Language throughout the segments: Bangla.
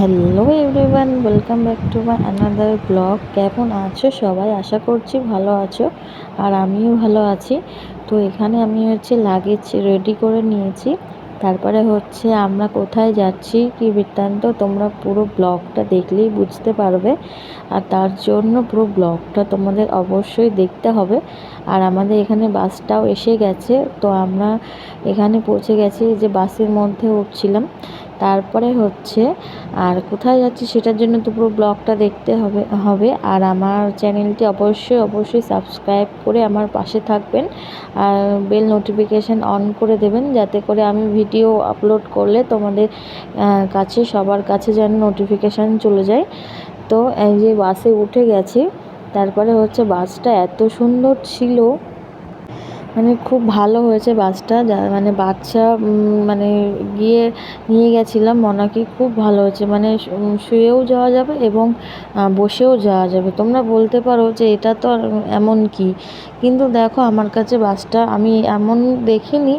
Hello everyone welcome back to my another blog কেমন আছো সবাই? আশা করছি ভালো আছো আর আমিও ভালো আছি। তো এখানে আমি হচ্ছে লাগেজ রেডি করে নিয়েছি। তারপরে হচ্ছে আমরা কোথায় যাচ্ছি কি বৃত্তান্ত তোমরা পুরো ব্লগটা দেখলেই বুঝতে পারবে। আর তার জন্য পুরো ব্লগটা তোমাদের অবশ্যই দেখতে হবে। আর আমাদের এখানে বাসটাও এসে গেছে। তো আমরা এখানে পৌঁছে গেছি যে বাসের মধ্যে উঠছিলাম। তারপরে হচ্ছে, আর কোথায় যাচ্ছি সেটার জন্য তো পুরো ব্লগটা দেখতে হবে হবে। আর আমার চ্যানেলটি অবশ্যই অবশ্যই সাবস্ক্রাইব করে আমার পাশে থাকবেন। আর বেল নোটিফিকেশান অন করে দেবেন, যাতে করে আমি ভিডিও আপলোড করলে তোমাদের কাছে, সবার কাছে যেন নোটিফিকেশান চলে যায়। তো এই যে বাসে উঠে গেছি, তারপরে হচ্ছে বাসটা এত সুন্দর ছিল। মানে খুব ভালো হয়েছে বাসটা। যা মানে বাচ্চা মানে গিয়ে নিয়ে গেছিলাম মনাকে, খুব ভালো হয়েছে। মানে শুয়েও যাওয়া যাবে এবং বসেও যাওয়া যাবে। তোমরা বলতে পারো যে এটা তো এমন কি? কিন্তু দেখো আমার কাছে বাসটা, আমি এমন দেখিনি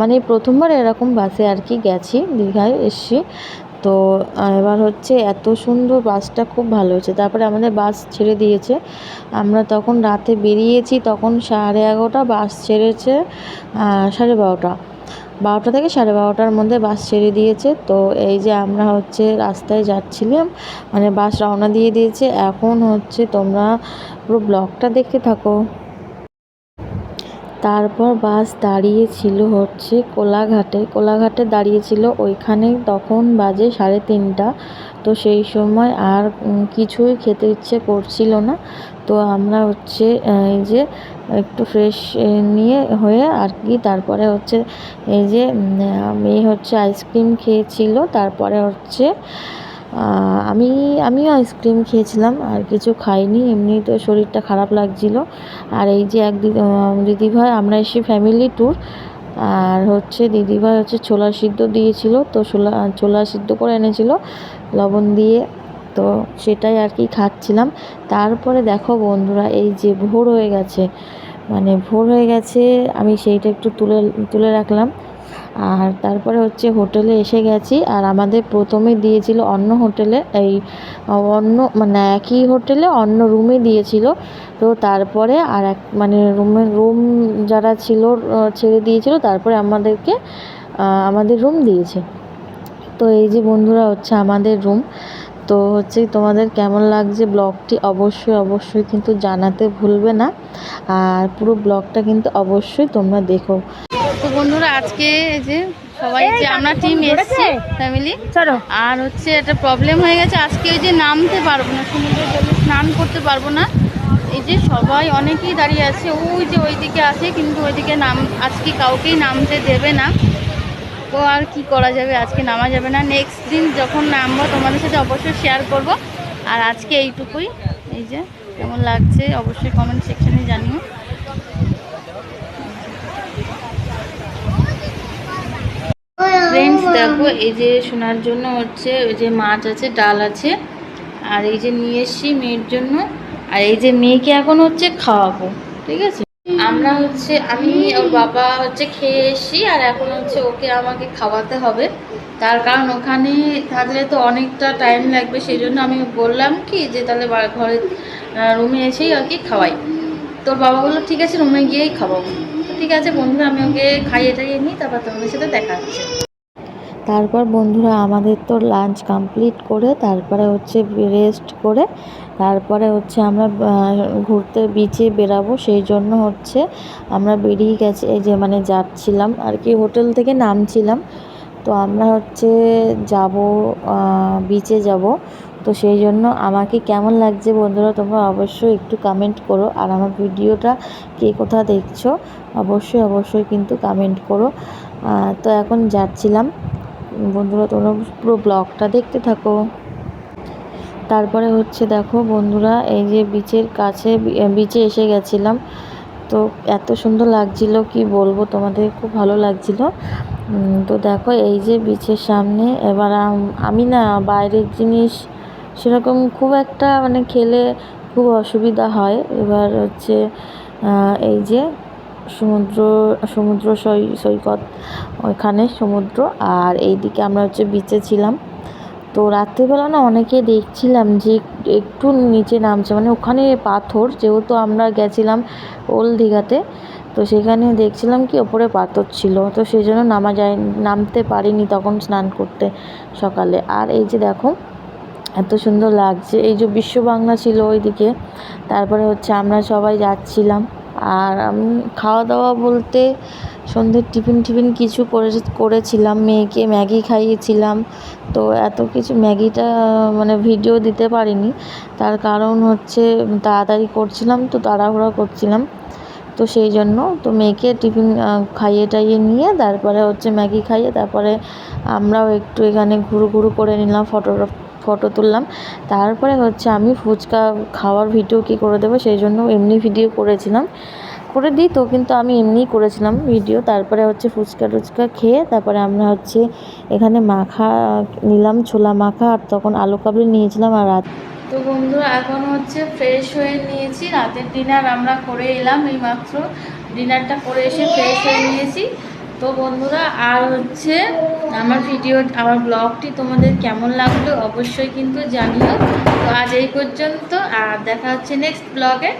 মানে প্রথমবার এরকম বাসে আর কি গেছি, দীঘায় এসছি। তো এবার হচ্ছে এত সুন্দর বাসটা খুব ভালো হয়েছে। তারপরে আমাদের বাস ছেড়ে দিয়েছে। আমরা তখন রাতে বেরিয়েছি, তখন সাড়ে এগারোটা বাস ছেড়েছে সাড়ে বারোটা। বারোটা থেকে সাড়ে বারোটার মধ্যে বাস ছেড়ে দিয়েছে। তো, এই যে আমরা হচ্ছে রাস্তায় যাচ্ছিলাম মানে বাস রওনা দিয়ে দিয়েছে। এখন হচ্ছে তোমরা পুরো ব্লগটা দেখতে থাকো। তারপর বাস দাঁড়িয়েছিল হচ্ছে কোলাঘাটে। কোলাঘাটে দাঁড়িয়েছিল ওইখানে তখন বাজে সাড়ে তিনটা। তো সেই সময় আর কিছুই খেতে ইচ্ছে করছিল না। তো আমরা হচ্ছে এই যে একটু ফ্রেশ নিয়ে হয়ে আর কি, তারপরে হচ্ছে এই যে মেয়ে হচ্ছে আইসক্রিম খেয়েছিল। তারপরে হচ্ছে আমি, আমিও আইসক্রিম খেয়েছিলাম, আর কিছু খাইনি এমনি তো শরীরটা খারাপ লাগছিল। আর এই যে এক দিদিভাই, আমরা এসে ফ্যামিলি ট্যুর আর হচ্ছে দিদিভাই হচ্ছে ছোলা সিদ্ধ দিয়েছিল, তো ছোলা ছোলা সিদ্ধ করে এনেছিল, লবণ দিয়ে, তো সেটাই আর কি খাচ্ছিলাম। তারপরে দেখো বন্ধুরা, এই যে ভোর হয়ে গেছে মানে ভোর হয়ে গেছে, আমি সেইটা একটু তুলে তুলে রাখলাম। আর তারপরে হচ্ছে হোটেলে এসে গেছি। আর আমাদের প্রথমে দিয়েছিল অন্য হোটেলে, এই, অন্য মানে একই হোটেলে অন্য রুমে দিয়েছিল। তো তারপরে আর এক মানে রুমের রুম যারা ছিল ছেড়ে দিয়েছিল, তারপরে আমাদেরকে আমাদের রুম দিয়েছে। তো এই যে বন্ধুরা হচ্ছে আমাদের রুম, তো হচ্ছে তোমাদের কেমন লাগছে ব্লগটি অবশ্যই অবশ্যই কিন্তু জানাতে ভুলবে না। আর পুরো ব্লগটা কিন্তু অবশ্যই তোমরা দেখো। তো বন্ধুরা আজকে এই যে সবাই যে আমরা টিম এসছি ফ্যামিলি চলো। আর হচ্ছে একটা প্রবলেম হয়ে গেছে আজকে ওই যে নামতে পারব না সমুদ্রে জলে স্নান করতে পারব না। এই যে সবাই অনেকেই দাঁড়িয়ে আছে ওই যে ওইদিকে আছে কিন্তু ওইদিকে নাম আজকে কাউকেই নামতে দেবে না। তো আর কি করা যাবে আজকে নামা যাবে না। নেক্সট দিন যখন নামবো তোমাদের সাথে অবশ্যই শেয়ার করব। আর আজকে এইটুকুই। এই যে কেমন লাগছে অবশ্যই কমেন্ট সেকশনে জানিও। দেখো, এই যে শোনার জন্য হচ্ছে ওই যে মাছ আছে, ডাল আছে। আর এই যে নিয়ে এসছি মেয়ের জন্য। আর এই যে মেয়েকে এখন হচ্ছে খাওয়াবো, ঠিক আছে? আমরা হচ্ছে, আমি, ওর বাবা হচ্ছে খেয়ে এসছি, আর এখন হচ্ছে ওকে আমাকে খাওয়াতে হবে। তার কারণ ওখানে থাকলে তো অনেকটা টাইম লাগবে সেই জন্য আমি বললাম কি যে তাহলে ঘরে রুমে এসেই আর কি খাওয়াই। তোর বাবা বলল, ঠিক আছে, রুমে গিয়েই খাওয়াবো ঠিক আছে বন্ধুরা, আমি ওকে খাইয়ে টাইয়ে নিই, তারপর তোমাদের সাথে দেখা হচ্ছে। তারপর বন্ধুরা আমাদের তো লাঞ্চ কমপ্লিট করে তারপরে হচ্ছে রেস্ট করে তারপরে হচ্ছে আমরা ঘুরতে বিচে বেরাবো সেই জন্য হচ্ছে আমরা বেরিয়ে গেছি যে মানে যাচ্ছিলাম আর কি হোটেল থেকে নামছিলাম। তো আমরা হচ্ছে যাব বিচে যাব। তো সেই জন্য আমাকে কেমন লাগছে বন্ধুরা তোমরা অবশ্যই একটু কমেন্ট করো। আর আমার ভিডিওটা কে কোথা দেখছ অবশ্যই অবশ্যই কিন্তু কমেন্ট করো। তো এখন যাচ্ছিলাম। বন্ধুরা, তোমরা পুরো ব্লগটা দেখতে থাকো। তারপরে হচ্ছে দেখো বন্ধুরা, এই যে বিচের কাছে, বিচে এসে গেছিলাম। তো এত সুন্দর লাগছিল, কি বলব, তোমাদের খুব ভালো লাগছিল। তো দেখো এই যে বিচের সামনে, এবার আমি না বাইরের জিনিস সেরকম খুব একটা মানে খেলে খুব অসুবিধা হয়। এবার হচ্ছে এই যে সমুদ্র সমুদ্র সৈ, সৈকত ওইখানে, সমুদ্র। আর এইদিকে আমরা হচ্ছে বিচে ছিলাম। তো রাত্রিবেলা না অনেকে দেখছিলাম যে একটু নিচে নামছে মানে ওখানে পাথর, যেহেতু আমরা গেছিলাম ওল্ড দীঘাতে, তো সেখানে দেখছিলাম কি ওপরে পাথর ছিল। তো সেই জন্য নামা যায়, নামতে পারিনি তখন স্নান করতে সকালে। আর এই যে দেখো, এত সুন্দর লাগছে। এই যে বিশ্ব বাংলা ছিল ওইদিকে। তারপরে হচ্ছে আমরা সবাই যাচ্ছিলাম। আর আমি খাওয়া দাওয়া বলতে সন্ধ্যের টিফিন টিফিন কিছু করে করেছিলাম, মেয়েকে ম্যাগি খাইয়েছিলাম। তো এত কিছু ম্যাগিটা মানে ভিডিও দিতে পারিনি। তার কারণ হচ্ছে তাড়াতাড়ি করছিলাম, তো তাড়াহুড়া করছিলাম। তো সেই জন্য তো মেয়েকে টিফিন খাইয়ে টাইয়ে নিয়ে তারপরে হচ্ছে ম্যাগি খাইয়ে তারপরে আমরাও একটু এখানে ঘুরু ঘুরু করে নিলাম ফটো ফটো তুললাম। তারপরে হচ্ছে আমি ফুচকা খাওয়ার ভিডিও কী করে দেবো সেই জন্য এমনি ভিডিও করেছিলাম। করে দিই তো, কিন্তু আমি এমনিই করেছিলাম ভিডিও তারপরে হচ্ছে ফুচকা টুচকা খেয়ে তারপরে আমরা হচ্ছে এখানে মাখা নিলাম, ছোলা মাখা, আর তখন আলু কাবলি নিয়েছিলাম আর রাত তো বন্ধুরা, এখন হচ্ছে ফ্রেশ হয়ে নিয়েছি। রাতের ডিনার আমরা করে এলাম এই মাত্র ডিনারটা করে এসে ফ্রেশ হয়ে নিয়েছি। তো বন্ধুরা, আর হচ্ছে আমার ভিডিও, আমার ব্লগটি তোমাদের কেমন লাগল অবশ্যই কিন্তু জানিও। তো আজ এই পর্যন্ত, আর দেখা হচ্ছে নেক্সট ব্লগে